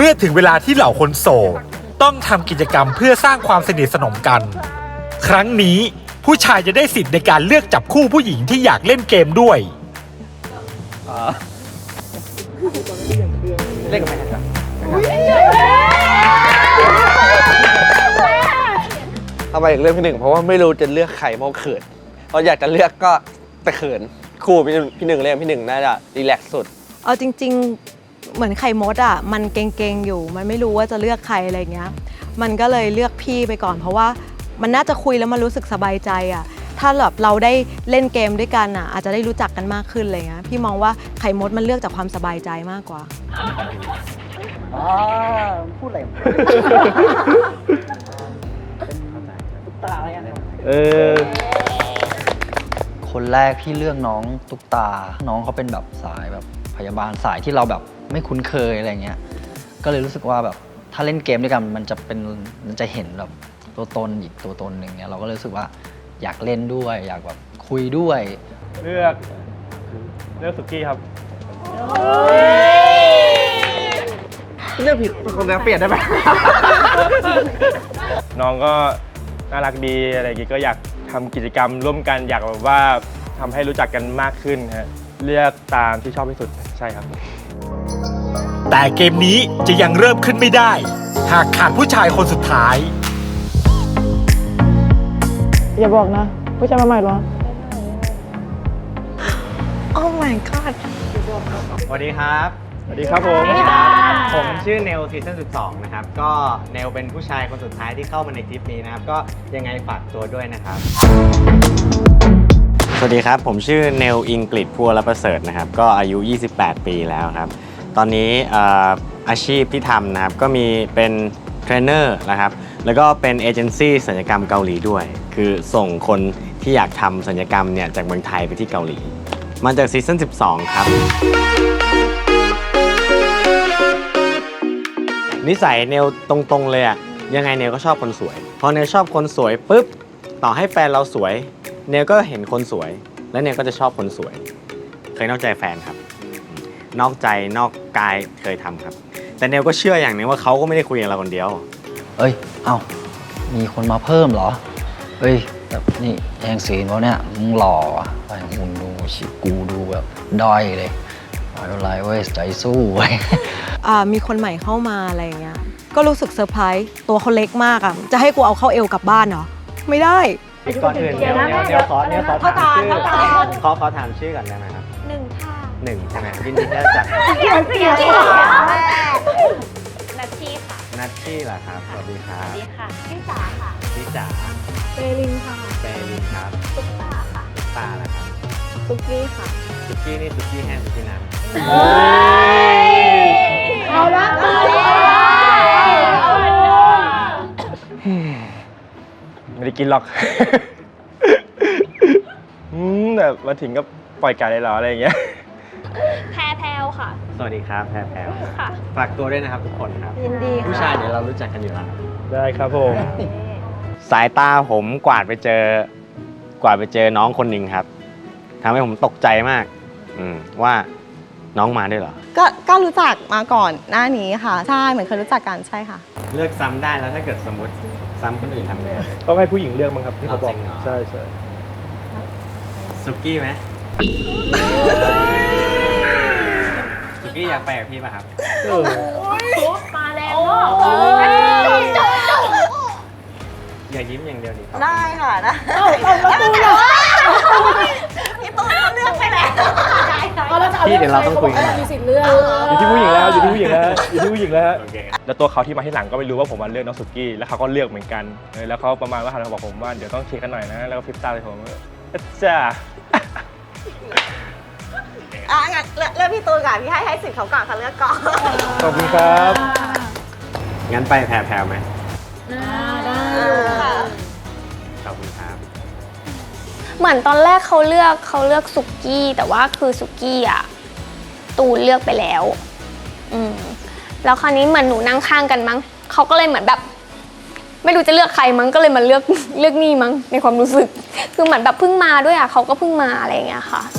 เมื่อถึงเวลาที่เหล่าคนโสดต้องทำกิจกรรมเพื่อสร้างความสนิทสนมกัน ครั้งนี้ผู้ชายจะได้สิทธิ์ในการเลือกจับคู่ผู้หญิงที่อยากเล่นเกมด้วย เล่นกับใครกันทำไมถึงเลือกพี่หนึ่งเพราะว่าไม่รู้จะเลือกใครเพราะเขินพออยากจะเลือกก็แต่เขินคู่พี่หนึ่งพี่หนึ่งเล่นพี่หนึ่งน่าจะรีแลกซ์สุด เอาจริง ๆ เหมือนไข่มดอะมันเก่งๆอยู่ มันไม่รู้ว่าจะเลือกใครอะไรเงี้ย มันก็เลยเลือกพี่ไปก่อน เพราะว่ามันน่าจะคุยแล้วมันรู้สึกสบายใจอะถ้าแบบเราได้เล่นเกมด้วยกันอะอาจจะได้รู้จักกันมากขึ้นอะไรเงี้ยพี่มองว่าไข่มดมันเลือกจากความสบายใจมากกว่าอ๋อพูดอะไรตาอะไรกันเออคนแรกพี่เลือกน้องตุ๊กตา น้องเขาเป็นแบบสายแบบ พยาบาลสายที่เราแบบไม่คุ้นเคยอะไรเงี้ย ก็เลยรู้สึกว่าแบบถ้าเล่นเกมด้วยกันมันจะเป็นมันจะเห็นแบบตัวตนอีกตัวตนหนึ่งเนี้ยเราก็เลยรู้สึกว่าอยากเล่นด้วย อยากแบบคุยด้วย เลือกเลือกสุกี้ครับ เลือกผิดคนแล้วเปลี่ยนได้ไหม น้องก็น่ารักดีอะไรอย่างงี้ก็อยากทำกิจกรรมร่วมกันอยากแบบว่าทำให้รู้จักกันมากขึ้นฮะ เลือกตามที่ชอบที่สุดใช่ครับ แต่เกมนี้จะยังเริ่มขึ้นไม่ได้ หากขาดผู้ชายคนสุดท้าย อย่าบอกนะ ผู้ชายมาใหม่เหรอโอ้ my god สวัสดีครับ สวัสดีครับผมผมชื่อเนลซีซั่น12 นะครับ ก็เนลเป็นผู้ชายคนสุดท้ายที่เข้ามาในทริปนี้นะครับ ก็ยังไงฝากตัวด้วยนะครับ สวัสดีครับ ผมชื่อเนลอิงกฤษพัวรประเสริฐนะครับ ก็อายุ 28 ปีแล้วครับ ตอนนี้อาชีพที่ทำนะครับ ก็มีเป็นเทรนเนอร์นะครับ แล้วก็เป็นเอเจนซี่สัญญกรรมเกาหลีด้วย คือส่งคนที่อยากทำสัญญกรรมเนี่ยจากเมืองไทยไปที่เกาหลี มาจากซีซั่น 12 ครับ นิสัยเนลตรงๆเลยอะยังไงเนลก็ชอบคนสวย พอเนลชอบคนสวยปุ๊บ ต่อให้แฟนเราสวย เนลก็เห็นคนสวย แล้วเนลก็จะชอบคนสวย เคยนอกใจแฟนครับ นอกใจนอกกายเคยทำครับ แต่เนลก็เชื่ออย่างหนึงว่าเขาก็ไม่ได้คุยกับเราคนเดียว เอ้ย เอ้า มีคนมาเพิ่มเหรอ เอ้ยแบบนี่แย่งซีนวะเนี่ยมึงหล่ออะไปมึงดูชิกูดูแบบด้อยเลยไม่เป็นไรเว้ยใจสู้เว้ย อ่ามีคนใหม่เข้ามาอะไรอย่างเงี้ย ก็รู้สึกเซอร์ไพรส์ตัวเขาเล็กมากอะจะให้กูเอาเข้าเอวกลับบ้านเหรอ ไม่ได้ ก่อนอื่นเนลเนลเนลขอเนลขอถามชื่อขอขอถามชื่อก่อนได้ไหมครับหนึ่งค่ะหนึ่งใช่ไหมยินดีที่ได้รู้จักนัทชี่ค่ะนัทชี่เหรอครับสวัสดีครัสวับสดีค่ะพี่จ๋าค่ะพี่จ๋าเปรินค่ะเปรินครับตุ๊กตาค่ะตุ๊กตาเหรอครับตุ๊กกี้ค่ะ สุกี้นี่สุกี้แห้งสุกี้น้ำเอา กินหรอก อืมแบบมาถึงก็ปล่อยไก่เลยเหรออะไรอย่างเงี้ย แพรแพรวค่ะ สวัสดีครับแพรแพรวค่ะ ฝากตัวด้วยนะครับทุกคนครับ ยินดีผู้ค่ะชายเดี๋ยวเรารู้จักกันอยู่แล้วได้ครับผม สายตาผมกวาดไปเจอ กวาดไปเจอน้องคนหนึ่งครับทำให้ผมตกใจมาก อืมว่าน้องมาด้วยเหรอ ก็ก็รู้จักมาก่อนหน้านี้ค่ะ ใช่ เหมือนเคยรู้จักกันใช่ค่ะ เลือกซ้ำได้แล้วถ้าเกิดสมมติ ซ้ำคนอื่นทำไง ต้องให้ผู้หญิงเลือกมั้งครับที่เขาบอกเอาจริงเหรอ ใช่ใช่สุกี้ไหมสุกี้อยากไปกับพี่ป่ะครับมาแล้วอย่ายิ้มอย่างเดียวดิได้ค่ะได้พี่ พี่เดี๋ยวเราต้องคุยกันหน่อยอยู่ที่ผู้หญิงแล้วอยู่ที่ผู้หญิงแล้วอยู่ที่ผู้หญิงแล้วโอเคแล้วตัวเขาที่มาที่หลังก็ไม่รู้ว่าผมมาเลือกน้องสุกี้แล้วเขาก็เลือกเหมือนกันเออแล้วเขาประมาณว่าหันมาบอกผมว่าเดี๋ยวต้องเช็คกันหน่อยนะแล้วก็พริบตาเลยผมว่าจ้าอะงั้นเลือกเลือกพี่ตูนก่อนพี่ให้ให้สิทธิ์เขาก่อนเขาเลือกก่อนขอบคุณครับงั้นไปแพรวๆไหมค่ะขอบคุณครับ เหมือนตอนแรกเขาเลือกเขาเลือกสุกี้แต่ว่าคือสุกี้อะ ตูนเลือกไปแล้ว อืมแล้วคราวนี้เหมือนหนูนั่งข้างกันมั้งเขาก็เลยเหมือนแบบ ไม่รู้จะเลือกใครมั้งก็เลยมาเลือกเลือกนี่มั้งในความรู้สึก คือเหมือนแบบเพิ่งมาด้วยอะเขาก็เพิ่งมาอะไรอย่างเงี้ยค่ะ